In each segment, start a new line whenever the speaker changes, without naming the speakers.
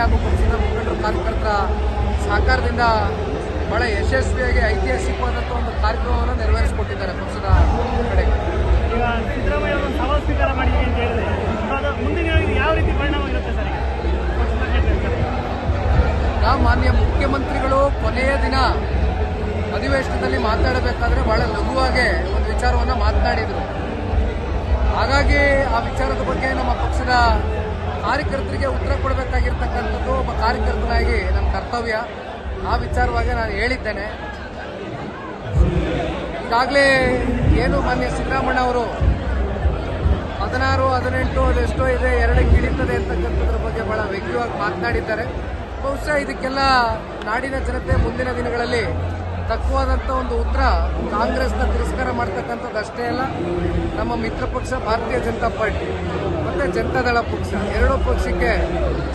ಹಾಗೂ ಪಕ್ಷದ ಮುಖಂಡರು ಕಾರ್ಯಕರ್ತರ ಸಹಕಾರದಿಂದ ಬಹಳ ಯಶಸ್ವಿಯಾಗಿ ಐತಿಹಾಸಿಕವಾದಂಥ ಒಂದು ಕಾರ್ಯಕ್ರಮವನ್ನು ನೆರವೇರಿಸಿಕೊಟ್ಟಿದ್ದಾರೆ ಪಕ್ಷದ ಕಡೆ.
ಈಗ ಸಿದ್ದರಾಮಯ್ಯ ಅವರು ಸವಾಲು ಸ್ವೀಕಾರ ಅಂತ ಹೇಳಿದ್ರೆ ಮುಂದಿನ ಯಾವ ರೀತಿ ಪರಿಣಾಮ ಇರುತ್ತೆ ಸರ್
ಮಾನ್ಯ ಮುಖ್ಯಮಂತ್ರಿಗಳು ಕೊನೆಯ ದಿನ ಅಧಿವೇಶನದಲ್ಲಿ ಮಾತಾಡಬೇಕಾದ್ರೆ ಬಹಳ ಲಘುವಾಗಿ ಒಂದು ವಿಚಾರವನ್ನು ಮಾತನಾಡಿದರು. ಹಾಗಾಗಿ ಆ ವಿಚಾರದ ಬಗ್ಗೆ ನಮ್ಮ ಪಕ್ಷದ ಕಾರ್ಯಕರ್ತರಿಗೆ ಉತ್ತರ ಕೊಡಬೇಕಾಗಿರ್ತಕ್ಕಂಥದ್ದು ಒಬ್ಬ ಕಾರ್ಯಕರ್ತನಾಗಿ ನಮ್ಮ ಕರ್ತವ್ಯ. ಆ ವಿಚಾರವಾಗಿ ನಾನು ಹೇಳಿದ್ದೇನೆ. ಈಗಾಗಲೇ ಏನು ಮಾನ್ಯ ಸಿದ್ದರಾಮಣ್ಣ ಅವರು ಹದಿನಾರು, ಹದಿನೆಂಟು, ಅದೆಷ್ಟೋ ಇದೆ ಎರಡಕ್ಕೆ ಇಳಿತದೆ ಅಂತಕ್ಕಂಥದ್ರ ಬಗ್ಗೆ ಬಹಳ ವ್ಯಂಗ್ಯವಾಗಿ ಮಾತನಾಡಿದ್ದಾರೆ. ಬಹುಶಃ ಇದಕ್ಕೆಲ್ಲ ನಾಡಿನ ಜನತೆ ಮುಂದಿನ ದಿನಗಳಲ್ಲಿ ತಕ್ಕವಾದಂಥ ಒಂದು ಉತ್ತರ ಕಾಂಗ್ರೆಸ್ನ ತಿರಸ್ಕಾರ ಮಾಡ್ತಕ್ಕಂಥದ್ದು ಅಷ್ಟೇ ಅಲ್ಲ, ನಮ್ಮ ಮಿತ್ರ ಪಕ್ಷ, ಭಾರತೀಯ ಜನತಾ ಪಾರ್ಟಿ. ಮತ್ತೆ ಜನತಾದಳ ಪಕ್ಷ. ಎರಡೂ ಪಕ್ಷಕ್ಕೆ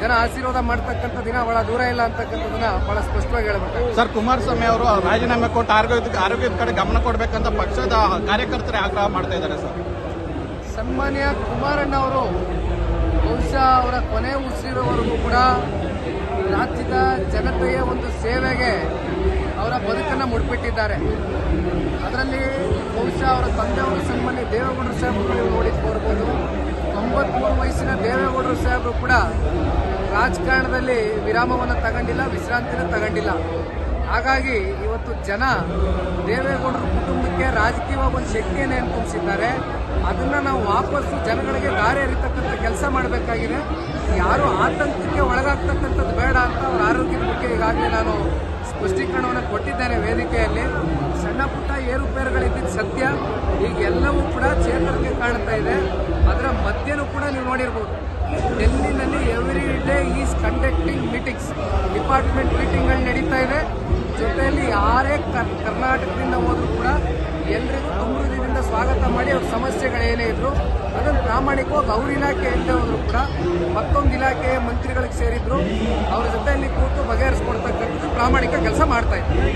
ಜನ ಆಶೀರ್ವಾದ ಮಾಡ್ತಕ್ಕಂಥ ದಿನ ಬಹಳ ದೂರ ಇಲ್ಲ ಅಂತಕ್ಕಂಥದನ್ನ ಬಹಳ ಸ್ಪಷ್ಟವಾಗಿ ಹೇಳಬೇಕು.
ಸರ್ ಕುಮಾರಸ್ವಾಮಿ ಅವರು ರಾಜೀನಾಮೆ ಕೊಟ್ಟು ಆರೋಗ್ಯದ ಆರೋಗ್ಯದ ಕಡೆ ಗಮನ ಕೊಡಬೇಕಂತ ಪಕ್ಷದ ಕಾರ್ಯಕರ್ತರೇ ಆಗ್ರಹ ಮಾಡ್ತಾ ಇದ್ದಾರೆ ಸರ್.
ಸನ್ಮಾನ್ಯ ಕುಮಾರಣ್ಣ ಅವರು ಬಹುಶಃ ಅವರ ಕೊನೆ ಉಸಿರೋವರೆಗೂ ಕೂಡ ರಾಜ್ಯದ ಜನತೆಯ ಒಂದು ಸೇವೆಗೆ ಅವರ ಬದುಕನ್ನು ಮುಡ್ಪಿಟ್ಟಿದ್ದಾರೆ ಅದರಲ್ಲಿ ಬಹುಶಃ ಅವರ ತಂದೆಯವರು ಸನ್ಮಾನ್ಯ ದೇವೇಗೌಡರು ಸಾಹೇಬರು ವಯಸ್ಸಿನ ದೇವೇಗೌಡರು ಸಾಹೇಬರು ಕೂಡ ರಾಜಕಾರಣದಲ್ಲಿ ವಿರಾಮವನ್ನು ತಗೊಂಡಿಲ್ಲ, ವಿಶ್ರಾಂತಿನ ತಗೊಂಡಿಲ್ಲ. ಹಾಗಾಗಿ ಇವತ್ತು ಜನ ದೇವೇಗೌಡರ ಕುಟುಂಬಕ್ಕೆ ರಾಜಕೀಯವಾಗಿ ಒಂದು ಶಕ್ತಿಯನ್ನು ಏನು ಅದನ್ನ ನಾವು ವಾಪಸ್ಸು ಜನಗಳಿಗೆ ದಾರಿ ಅರಿತಕ್ಕಂಥ ಕೆಲಸ ಮಾಡಬೇಕಾಗಿದೆ. ಯಾರು ಆತಂಕಕ್ಕೆ ಒಳಗಾಗ್ತಕ್ಕಂಥದ್ದು ಬೇಡ ಅಂತ ಅವರ ಆರೋಗ್ಯದ ಬಗ್ಗೆ ಈಗಾಗಲೇ ನಾನು ಸ್ಪಷ್ಟೀಕರಣವನ್ನು ಕೊಟ್ಟಿದ್ದೇನೆ ವೇದಿಕೆಯಲ್ಲಿ. ಸಣ್ಣ ಪುಟ್ಟ ಏರುಪೇರುಗಳಿದ್ದಿದ್ದು ಸತ್ಯ ಈಗೆಲ್ಲವೂ ಕೂಡ ಚೇತರಿಕೆ ಕಾಣ್ತಾ ಇದೆ. ಕೂಡ ನೀವು ನೋಡಿರ್ಬೋದು. ಡೆಲ್ಲಿನಲ್ಲಿ every day is conducting meetings department ಮೀಟಿಂಗ್ಗಳು ನಡೀತಾ ಇದೆ. ಜೊತೆಯಲ್ಲಿ ಯಾರೇ ಕರ್- ಕರ್ನಾಟಕದಿಂದ ಹೋದರೂ ಕೂಡ ಎಲ್ರಿಗೂ ಗೌರವದಿಂದ ಸ್ವಾಗತ ಮಾಡಿ ಅವ್ರ ಸಮಸ್ಯೆಗಳೇನೇ ಇದ್ರು, ಅದನ್ನು ಪ್ರಾಮಾಣಿಕವಾಗಿ ಅವ್ರ ಇಲಾಖೆ ಎಲ್ಲೇ ಹೋದ್ರು ಕೂಡ ಮತ್ತೊಂದು ಇಲಾಖೆ ಮಂತ್ರಿಗಳಿಗೆ ಸೇರಿದ್ರು, ಅವ್ರ ಜೊತೆಯಲ್ಲಿ ಕೂತು ಬಗೆಹರಿಸ್ಕೊಡ್ತಕ್ಕಂಥದ್ದು ಪ್ರಾಮಾಣಿಕ ಕೆಲಸ ಮಾಡ್ತಾ ಇದ್ದಾರೆ.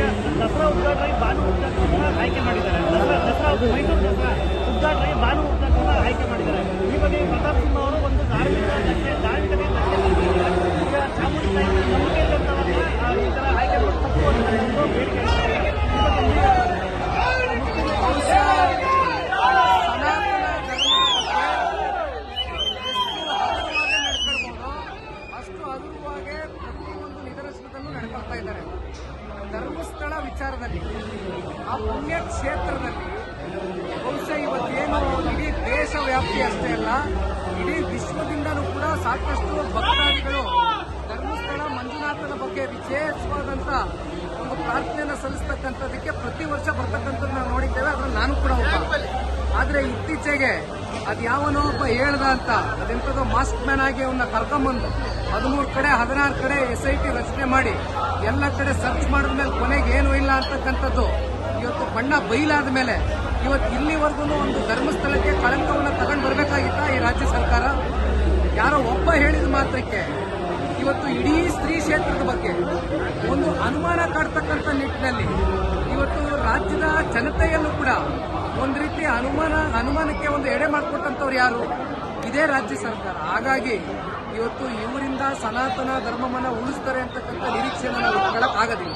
ನಡ್ಕೊಳ್ತಾ ಇದ್ದಾರೆ ಧರ್ಮಸ್ಥಳ ವಿಚಾರದಲ್ಲಿ ಆ ಪುಣ್ಯ ಕ್ಷೇತ್ರದಲ್ಲಿ ಬಹುಶಃ ಇವತ್ತೇನು ಇಡೀ ದೇಶ ವ್ಯಾಪ್ತಿ ಅಷ್ಟೇ ಅಲ್ಲ ಇಡೀ ವಿಶ್ವದಿಂದಲೂ ಕೂಡ ಸಾಕಷ್ಟು ಭಕ್ತಾದಿಗಳು ಧರ್ಮಸ್ಥಳ ಮಂಜುನಾಥನ ಬಗ್ಗೆ ಪ್ರಾರ್ಥನೆಯನ್ನು ಸಲ್ಲಿಸ್ತಕ್ಕಂಥದಕ್ಕೆ ಪ್ರತಿ ವರ್ಷ ಬರ್ತಕ್ಕಂಥದ್ದು ನಾವು ನೋಡಿದ್ದೇವೆ, ಅದ್ರಲ್ಲಿ ನಾನು ಕೂಡ ಒಬ್ಬ. ಆದ್ರೆ ಇತ್ತೀಚೆಗೆ ಅದು ಯಾವನೋ ಒಬ್ಬ ಹೇಳ್ದ ಅಂತ, ಅದೆಂಥದೋ ಮಾಸ್ಕ್ ಮ್ಯಾನ್ ಆಗಿ ಅವನ್ನ ಕರ್ಕೊಂಬಂದು, ಹದಿಮೂರು ಕಡೆ, ಹದಿನಾರು ಕಡೆ ಎಸ್ ಐ ಟಿ ರಚನೆ ಮಾಡಿ, ಎಲ್ಲ ಕಡೆ ಸರ್ಚ್ ಮಾಡಿದ ಮೇಲೆ ಕೊನೆಗೆ ಏನೂ ಇಲ್ಲ ಅಂತಕ್ಕಂಥದ್ದು, ಇವತ್ತು ಬಣ್ಣ ಬೈಲಾದ ಮೇಲೆ, ಇವತ್ತು ಇಲ್ಲಿವರೆಗೂ ಒಂದು ಧರ್ಮಸ್ಥಳಕ್ಕೆ ಕಳಂಕವನ್ನು ತಗೊಂಡು ಬರಬೇಕಾಗಿತ್ತ ಈ ರಾಜ್ಯ ಸರ್ಕಾರ? ಯಾರೋ ಒಬ್ಬ ಹೇಳಿದ ಮಾತ್ರಕ್ಕೆ, ಇವತ್ತು ಇಡೀ ಸ್ತ್ರೀ ಕ್ಷೇತ್ರದ ಬಗ್ಗೆ ಒಂದು ಅನುಮಾನ ಕಾಡ್ತಕ್ಕಂಥ ನಿಟ್ಟಿನಲ್ಲಿ ಇವತ್ತು ರಾಜ್ಯದ ಜನತೆಯನ್ನು ಕೂಡ ಒಂದು ರೀತಿ ಅನುಮಾನ, ಅನುಮಾನಕ್ಕೆ ಒಂದು ಎಡೆ ಮಾಡಿಕೊಟ್ಟಂಥವ್ರು ಯಾರು? ಇದೇ ರಾಜ್ಯ ಸರ್ಕಾರ. ಹಾಗಾಗಿ ಇವತ್ತು ಇವರಿಂದ ಸನಾತನ ಧರ್ಮವನ್ನು ಉಳಿಸ್ತಾರೆ ಅಂತಕ್ಕಂಥ ನಿರೀಕ್ಷೆಯನ್ನು ನಾವು ಇಟ್ಕೊಳ್ಳಕ್ ಆಗೋದಿಲ್ಲ.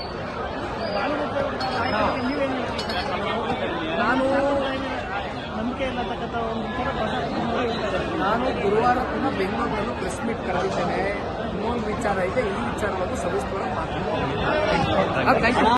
ನಾನು ನಾನು ಗುರುವಾರ ಕೂಡ ಬೆಂಗಳೂರಿನಲ್ಲೂ ಪ್ರೆಸ್ ಮೀಟ್ ಕರೆದಿದ್ದೇನೆ. ಇನ್ನೊಂದು ವಿಚಾರ ಇದೆ, ಈ ವಿಚಾರವನ್ನು ಸವಿಸ್ತಾರ ಮಾತಾಡ್ತೀನಿ